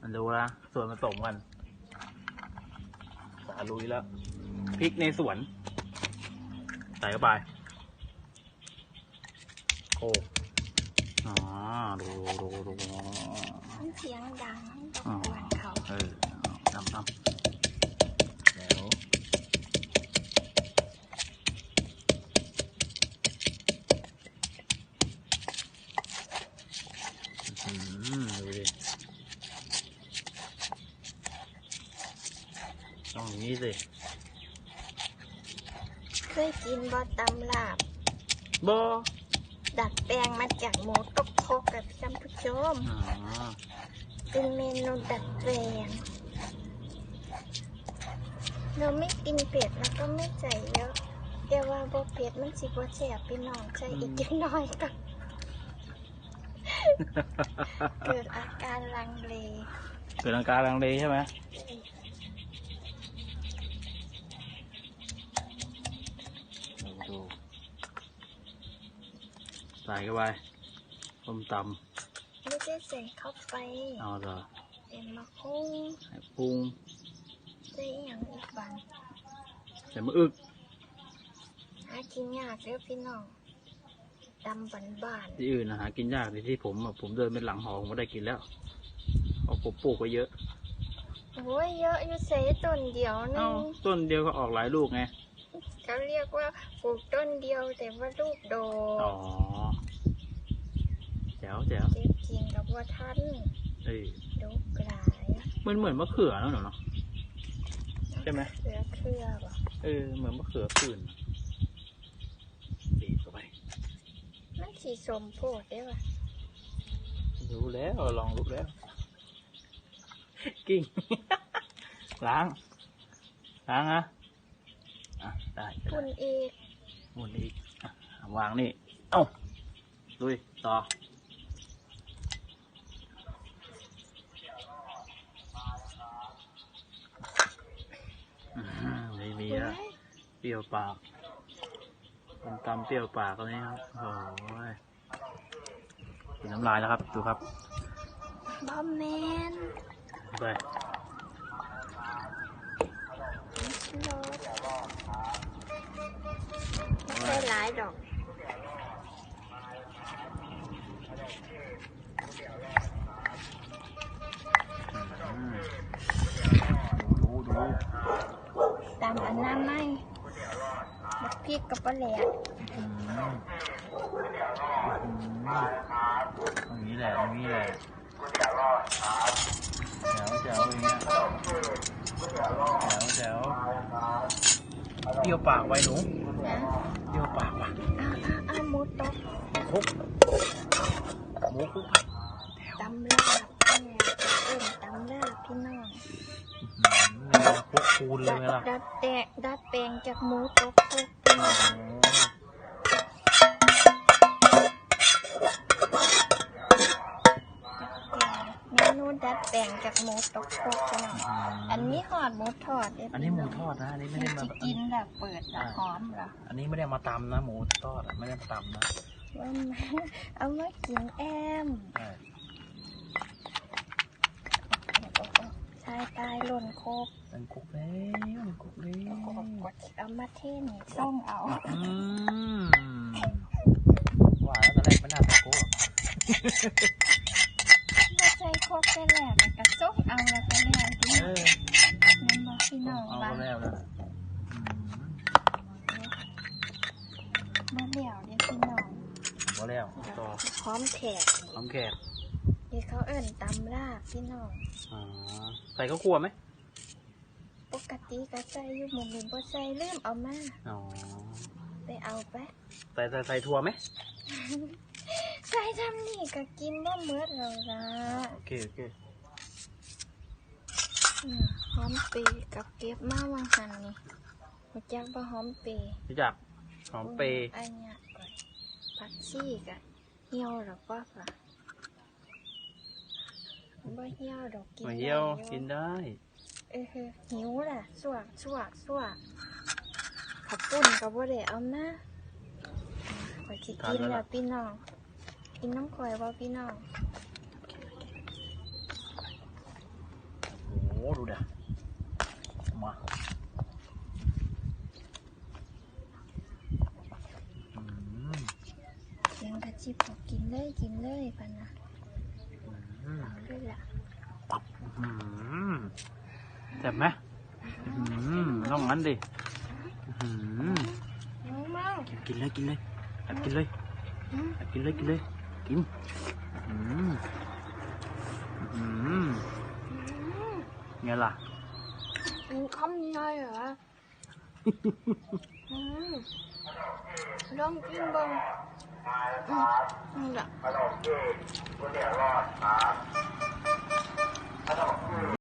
มันดูนะส่วนผสมกันสาลุยแล้วพริกในสวน ใส่เข้าไปโอ้อ๋อดูดูดูดูมันเสียงดังรบกวนเขาเออทำทำเดี๋ยวอื้อหือดูดิ ต้องอย่างนี้สิเคยกินบอตำลาบบอดัดแปลงมาจากหมูตกโคกกับท่านผู้ชมอ๋อเป็นเมนูดัดแปลง เราไม่กินเผ็ดแล้วก็ไม่ใส่เยอะแต่ว่าบ่เผ็ดมันสิบ่แซ่บพี่น้องใส่อีกจักหน่อยก็เกิดอาการลังเล เกิดอาการลังเลใช่ไหมดูดู ใส่เข้าไปต้มตไม่ได้ใส่เข้าไปำเอาเถอะเป็นมะคุ้งใส่ปรุงใส่อหย่างอีกบันใส่มะอึกหากินยากเด้อพี่น้องดำบันบานที่อื่นนะหากินยากแต่ที่ผมอะผมเดินเป็นหลังหอผมก็ได้กินแล้วเพราะผมปลูกไว้เยอะๆโอ้ยเยอะอยู่ใส่ต้นเดียวนึเอ้างต้นเดียวก็ออกหลายลูกไง เขาเรียกว่าปลูกต้นเดียวแต่ว่าลูกโดอ๋อแจ๋วแจ๋วเก็บกินกับว่าท่านเอ้ยลูกหลายมันเหมือนมะเขือแล้วเนาะใช่ไหมเครือเครือบ่เออเหมือนมะเขือขื่นบีบเข้าไปมันสีสมโพดได้ป่ะรู้แล้วลองรู้แล้ว กิ้งล้าง ล้างนะอะ ได้ได้คุณอีกหมุนอีกอะวางนี่เอ้าลุยต่ออื้อหือไม่มีแล้วเฮ้ยเปรี้ยวปากคนตำเปรี้ยวปากตรงนี้ครับโอ้ยกินน้ำลายแล้วครับ ดูครับบอมแมนไป หลายดอกอืมดูดูตามอันน้ำไหมบักพริกกับปลาแหลกอืมอืมอย่างนี้แหละอย่างนี้แหละแจ๋วแจ๋วอย่างเงี้ยแจ๋วแจ๋วเปรี้ยวปากไว้หนู นะเปรี้ยวปากว่ะอ้าวอ้าวอ้าวหมูตกคุกหมูคุกตำลาบเนี่ยเอิ่มตำลาบพี่น้องนี่นะคุกคูณเลยไหมล่ะดัดแตกดัดแปลงจากหมูตกตกพี่น้องเมนูดัด แปลงจากหมูตกตกพี่น้องอันนี้หอดหมูทอดเด้อันนี้หมูทอดนะ อันนี้ไม่ได้มาจะกินแบบเปิดแบบหอมเหรออันนี้ไม่ได้มาตำนะ หมูทอดอะไม่ได้มาตำนะว่ามาเอามากินแอมใช่ชายตายหล่นโคกเป็นคุกแล้วเป็นคุกแล้วกดเอามาเทนี่ส่งเอาอืมว่าแล้วตอนแรกไม่น่าตะโก้ มาใส่โคกแต่แรกแล้วก็ส่งเอาแล้วก็แล้วที่ เออ นั่นบอกพี่น้อง เอา ว่า แล้วนะ มา แล้วเดี๋ยวพี่น้องพอแล้วต่อพร้อมแขกหอมแขกเดี๋ยวเขาเอิ่นตำลาบพี่น้องอ๋อใส่ข้าวคั่วไหมปกติก็ใส่อยู่หมุมนี้บ่ใส่ลืมเอามาอ๋อไปเอาไปใส่ใส่ใส่ถั่วไหมใส่ทำนี่ก็กินบ่เมื่อแล้วล่ะโอเคโอเคอืมหอมปีกับเก็บมาวังหันนี่รู้จักบ่หอมปีรู้จัก หอมเปีอันนี้ยผักชีกันเหี่ยวหรอกว่าค่ะบ่เหี่ยวรอกกินมาเยี่ยวกินได้เออหิวแหละสวกสวกสวกขับปุ่นกับว่ได้เอานะข่อยสิกินแล้พี่น้องกินน้ำข่อยว่พี่น้องโอ้ดูดะมา เลยกินเลยพันนะอืมเอาด้วยล่ะอืมแซ่บไหมอืมต้องงั้นดิอืมน้องมังกินเลยกินเลยแอบกินเลยอืมแอบกินเลยกินเลยกินอืมอืมอืมไงล่ะกินคำนี้เลยเหรออืมลองกินบ้างอืม นี่แหละ